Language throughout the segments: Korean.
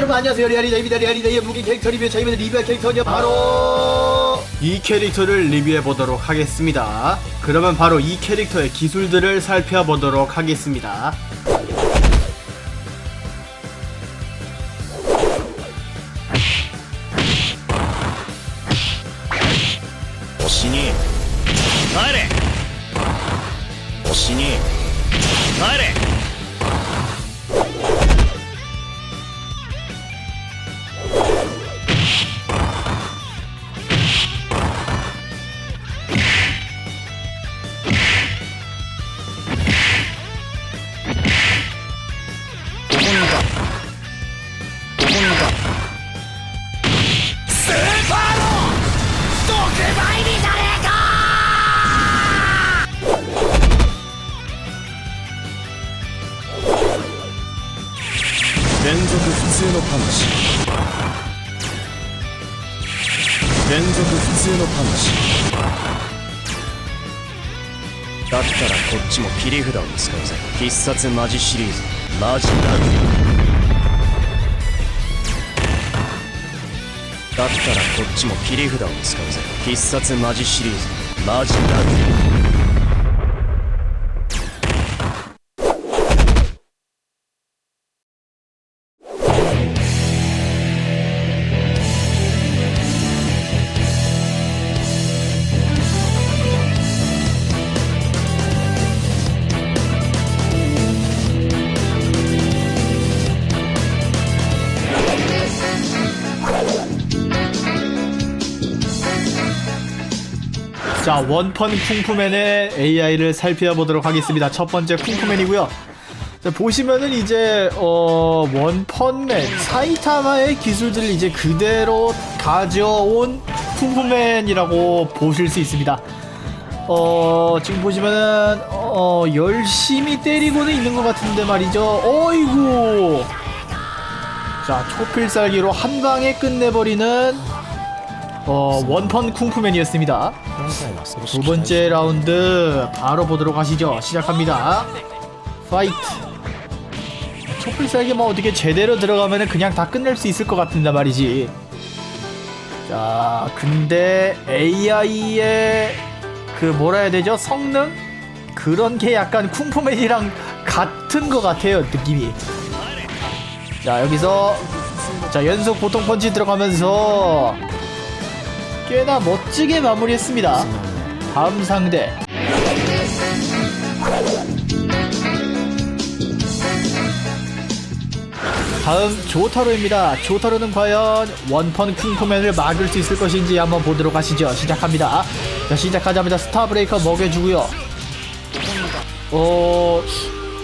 여러분 안녕하세요. 리아리자입니다 리아리자의 무기 캐릭터 리뷰. 저희는 리뷰할 캐릭터는 바로 이 캐릭터를 리뷰해 보도록 하겠습니다. 그러면 바로 이 캐릭터의 기술들을 살펴보도록 하겠습니다. 신이 가래 신이 가래 連続普通のパンチだったらこっちも切り札を使うぜ。必殺マジシリーズ。マジラグだったらこっちも切り札を使うぜ。必殺マジシリーズ。マジラグ 원펀 쿵푸맨의 AI를 살펴보도록 하겠습니다. 첫 번째 쿵푸맨이고요. 자, 보시면은 이제 어 원펀맨 사이타마의 기술들을 이제 그대로 가져온 쿵푸맨이라고 보실 수 있습니다. 어 지금 보시면은 어 열심히 때리고는 있는 것 같은데 말이죠. 어이구! 자 초필살기로 한 방에 끝내버리는 어 원펀 쿵푸맨이었습니다. 두 번째 라운드 바로 보도록 하시죠. 시작합니다. 파이트. 초필살기 뭐 어떻게 제대로 들어가면은 그냥 다 끝낼 수 있을 것 같은데 말이지. 자 근데 AI의 그 뭐라 해야 되죠? 성능? 그런 게 약간 쿵푸맨이랑 같은 것 같아요 느낌이. 자 여기서 자 연속 보통 펀치 들어가면서 꽤나 멋지게 마무리했습니다. 다음 상대. 다음 조타로입니다. 조타로는 과연 원펀 쿵푸맨을 막을 수 있을 것인지 한번 보도록 하시죠. 시작합니다. 자 시작하자마자 스타브레이커 먹여주고요. 어...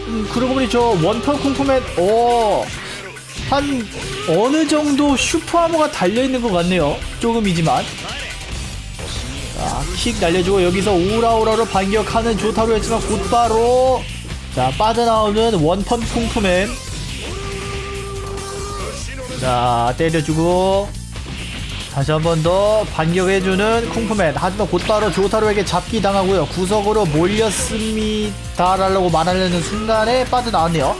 음, 그러고 보니 저 원펀 쿵푸맨 어... 한 어느 정도 슈퍼 아머가 달려있는 것 같네요. 조금이지만. 자, 킥 날려주고 여기서 오라오라로 반격하는 조타로였지만 곧바로 자 빠져나오는 원펀 쿵푸맨. 자 때려주고 다시 한 번 더 반격해주는 쿵푸맨. 하지만 곧바로 조타로에게 잡기 당하고요. 구석으로 몰렸습니다 라고 말하려는 순간에 빠져나왔네요.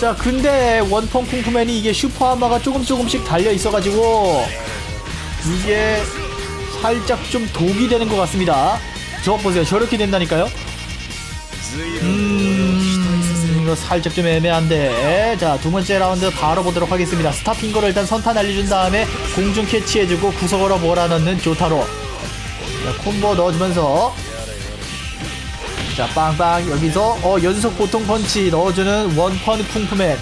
자 근데 원펀 쿵푸맨이 이게 슈퍼하마가 조금 조금씩 달려 있어가지고 이게 살짝 좀 독이 되는 것 같습니다. 저거 보세요. 저렇게 된다니까요. 음 이거 살짝 좀 애매한데. 자 두 번째 라운드 바로 보도록 하겠습니다. 스타핑 거를 일단 선타 날려준 다음에 공중 캐치해주고 구석으로 몰아넣는 조타로. 자 콤보 넣어주면서. 자 빵빵. 여기서 어 연속 보통 펀치 넣어주는 원펀 쿵푸맨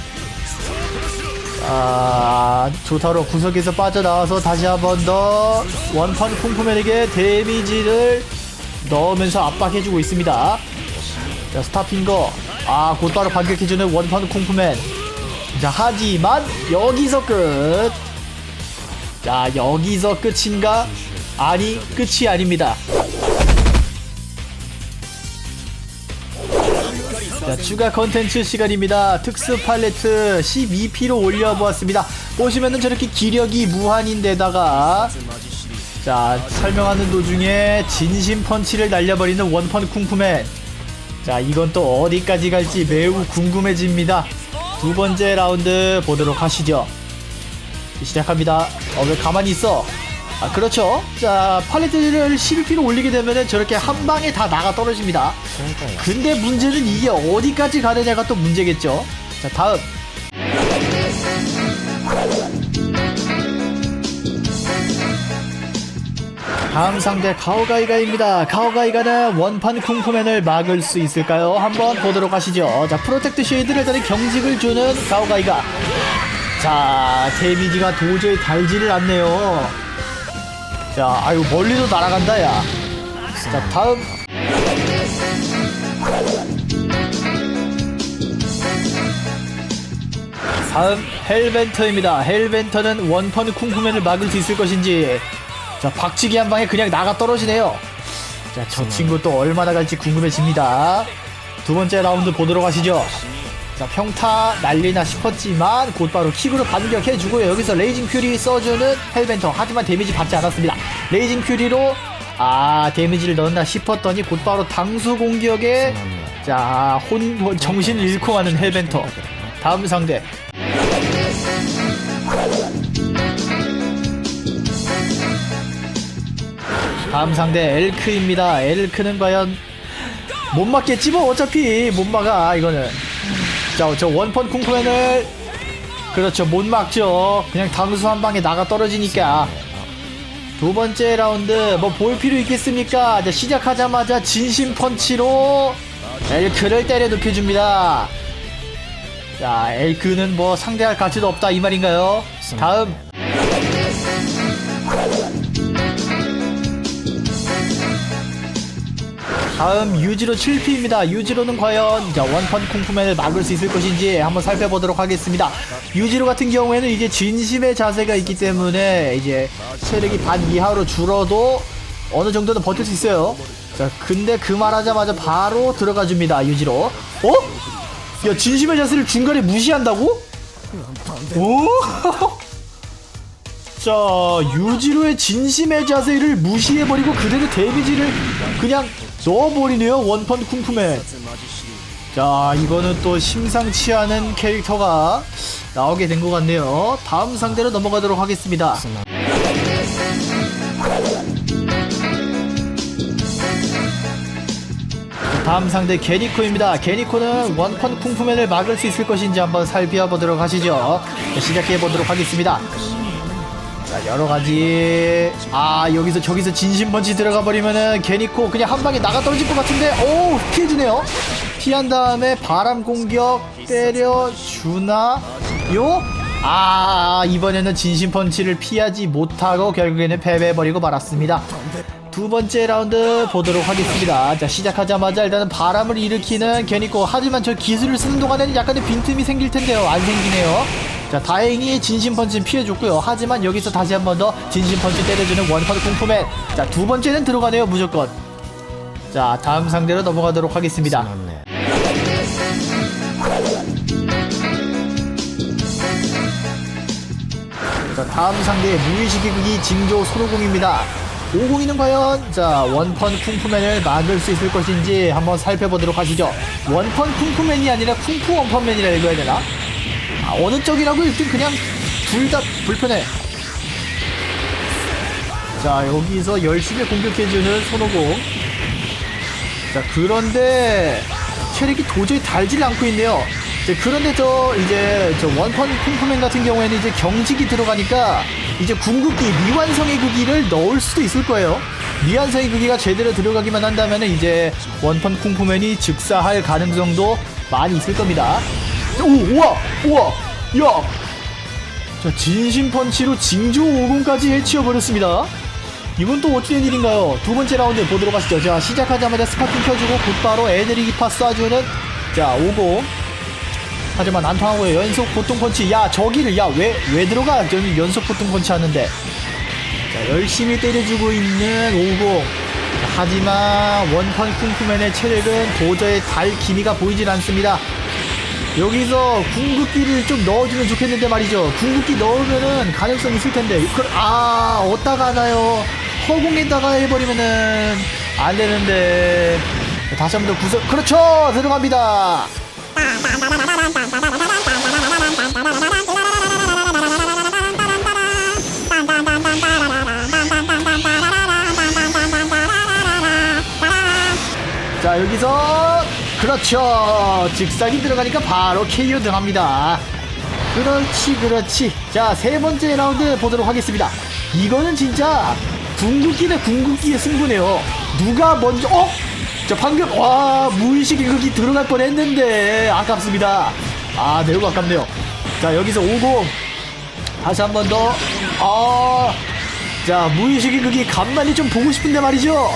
아 조타로 구석에서 빠져나와서 다시 한 번 더 원펀 쿵푸맨에게 데미지를 넣으면서 압박해주고 있습니다. 자 스타핑거. 아 곧바로 반격해주는 원펀 쿵푸맨. 자 하지만 여기서 끝. 자 여기서 끝인가? 아니 끝이 아닙니다 자, 추가 컨텐츠 시간입니다. 특수 팔레트 12피로 올려보았습니다. 보시면은 저렇게 기력이 무한인데다가 자, 설명하는 도중에 진심 펀치를 날려버리는 원펀 쿵푸맨. 자, 이건 또 어디까지 갈지 매우 궁금해집니다. 두 번째 라운드 보도록 하시죠. 시작합니다. 어, 왜 가만히 있어? 아, 그렇죠. 자, 팔레트를 11피로 올리게 되면은 저렇게 한 방에 다 나가 떨어집니다. 근데 문제는 이게 어디까지 가느냐가 또 문제겠죠. 자, 다음. 다음 상대 가오가이가입니다. 가오가이가는 원판 쿵푸맨을 막을 수 있을까요? 한번 보도록 하시죠. 자, 프로텍트 쉐이드를 전에 경직을 주는 가오가이가. 자, 데미지가 도저히 달지를 않네요. 자, 아유, 멀리도 날아간다, 야. 자, 다음. 다음 헬벤터입니다. 헬벤터는 원펀 쿵푸맨을 막을 수 있을 것인지 자 박치기 한 방에 그냥 나가 떨어지네요. 자 저 친구 또 얼마나 갈지 궁금해집니다. 두 번째 라운드 보도록 하시죠. 자 평타 날리나 싶었지만 곧바로 킥으로 반격해주고요. 여기서 레이징 퓨리 써주는 헬벤터 하지만 데미지 받지 않았습니다. 레이징 퓨리로 아 데미지를 넣었나 싶었더니 곧바로 당수 공격에 자 혼 정신을 잃고 가는 헬벤터. 다음 상대 다음 상대 엘크입니다. 엘크는 과연 못 맞겠지 뭐 어차피 못 막아 이거는. 자, 저 원펀 쿵푸맨을 그렇죠 못 막죠. 그냥 당수 한 방에 나가 떨어지니까. 두 번째 라운드 뭐 볼 필요 있겠습니까? 자, 시작하자마자 진심 펀치로 엘크를 때려 눕혀줍니다. 자, 엘크는 뭐 상대할 가치도 없다 이 말인가요? 다음 다음 유지로 7피입니다. 유지로는 과연 자, 원펀 쿵푸맨을 막을 수 있을 것인지 한번 살펴보도록 하겠습니다. 유지로 같은 경우에는 이제 진심의 자세가 있기 때문에 이제 체력이 반 이하로 줄어도 어느 정도는 버틸 수 있어요. 자, 근데 그 말하자마자 바로 들어가 줍니다. 유지로. 어? 야, 진심의 자세를 중간에 무시한다고? 오? 자, 유지로의 진심의 자세를 무시해버리고 그대로 데미지를 그냥 넣어버리네요. 원펀 쿵푸맨. 자, 이거는 또 심상치 않은 캐릭터가 나오게 된 것 같네요. 다음 상대로 넘어가도록 하겠습니다. 다음 상대 게니코입니다. 게니코는 원펀 쿵푸맨을 막을 수 있을 것인지 한번 살펴보도록 하시죠. 시작해 보도록 하겠습니다. 자, 여러 가지. 아, 여기서 저기서 진심 펀치 들어가 버리면은 게니코 그냥 한 방에 나가 떨어질 것 같은데, 오, 피해주네요. 피한 다음에 바람 공격 때려 주나? 요? 아, 이번에는 진심 펀치를 피하지 못하고 결국에는 패배해버리고 말았습니다. 두 번째 라운드 보도록 하겠습니다. 자, 시작하자마자 일단은 바람을 일으키는 게니코. 하지만 저 기술을 쓰는 동안에는 약간의 빈틈이 생길 텐데요. 안 생기네요. 자, 다행히 진심 펀치는 피해줬고요. 하지만 여기서 다시 한 번 더 진심 펀치 때려주는 원펀 공포맨. 자, 두 번째는 들어가네요, 무조건. 자, 다음 상대로 넘어가도록 하겠습니다. 자, 다음 상대 무의식의 극이 징조 소로공입니다. 50이는 과연 자 원펀 쿵푸맨을 막을 수 있을 것인지 한번 살펴보도록 하시죠. 원펀 쿵푸맨이 아니라 쿵푸 원펀맨이라 읽어야 되나? 아, 어느 쪽이라고 일단 그냥 둘 다 불편해. 자 여기서 열심히 공격해주는 손오공. 자 그런데 체력이 도저히 달질 않고 있네요. 이제 그런데 저 이제 저 원펀 쿵푸맨 같은 경우에는 이제 경직이 들어가니까 이제 궁극기 미완성의 극기를 넣을 수도 있을 거예요. 미완성의 극기가 제대로 들어가기만 한다면은 이제 원펀 쿵푸맨이 즉사할 가능성도 많이 있을 겁니다. 오, 우와, 우와, 야, 자 진심 펀치로 징조 50까지 해치워 버렸습니다. 이건 또 어찌 된 일인가요? 두 번째 라운드 보도록 하시죠. 자 시작하자마자 스파킹 켜주고 곧바로 에너지 기파 쏴주는 자 50. 하지만 안통하고요 연속 보통 펀치 야 저기를 야 왜 왜 들어가 저기 연속 보통 펀치 하는데 자 열심히 때려주고 있는 50 하지만 원펀 쿵푸맨의 체력은 도저히 달 기미가 보이질 않습니다 여기서 궁극기를 좀 넣어주면 좋겠는데 말이죠. 궁극기 넣으면은 가능성이 있을 텐데. 아, 어디다가 나요? 허공에다가 해버리면은 안 되는데. 다시 한 번 더 구석. 그렇죠! 들어갑니다! 자, 여기서 그렇죠. 즉사기 들어가니까 바로 KO 등합니다. 그렇지 그렇지. 자 세 번째 라운드 보도록 하겠습니다. 이거는 진짜 궁극기 대 궁극기의 승부네요. 누가 먼저 어? 자 방금 와 무의식의 극이 들어갈 뻔 했는데 아깝습니다. 아 매우 아깝네요. 자 여기서 50 다시 한 번 더. 아, 자 무의식의 극이 간만에 좀 보고 싶은데 말이죠.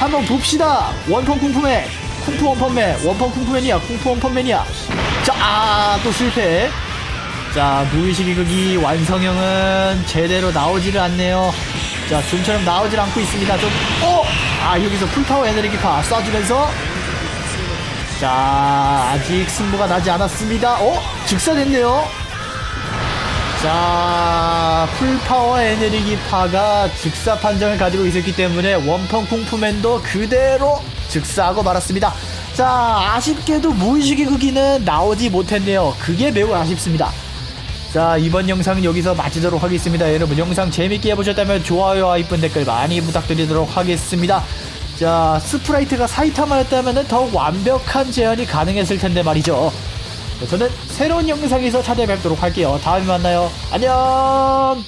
한번 봅시다. 원펀 쿵푸맨, 쿵푸 원펀맨, 원펀 쿵푸맨이야, 쿵푸 원펀맨이야. 자, 아, 또 실패. 자, 무의식의 극이 완성형은 제대로 나오지를 않네요. 자, 좀처럼 나오질 않고 있습니다. 좀, 어! 아, 여기서 풀파워 에너지파 쏴주면서. 자, 아직 승부가 나지 않았습니다. 어? 즉사됐네요. 자, 풀파워 에너지파가 즉사 판정을 가지고 있었기 때문에 원펀 쿵푸맨도 그대로 즉사하고 말았습니다. 자, 아쉽게도 무의식의 극기는 나오지 못했네요. 그게 매우 아쉽습니다. 자, 이번 영상은 여기서 마치도록 하겠습니다. 여러분, 영상 재밌게 보셨다면 좋아요와 이쁜 댓글 많이 부탁드리도록 하겠습니다. 자, 스프라이트가 사이타마였다면 더욱 완벽한 재현이 가능했을 텐데 말이죠. 저는 새로운 영상에서 찾아뵙도록 할게요. 다음에 만나요. 안녕!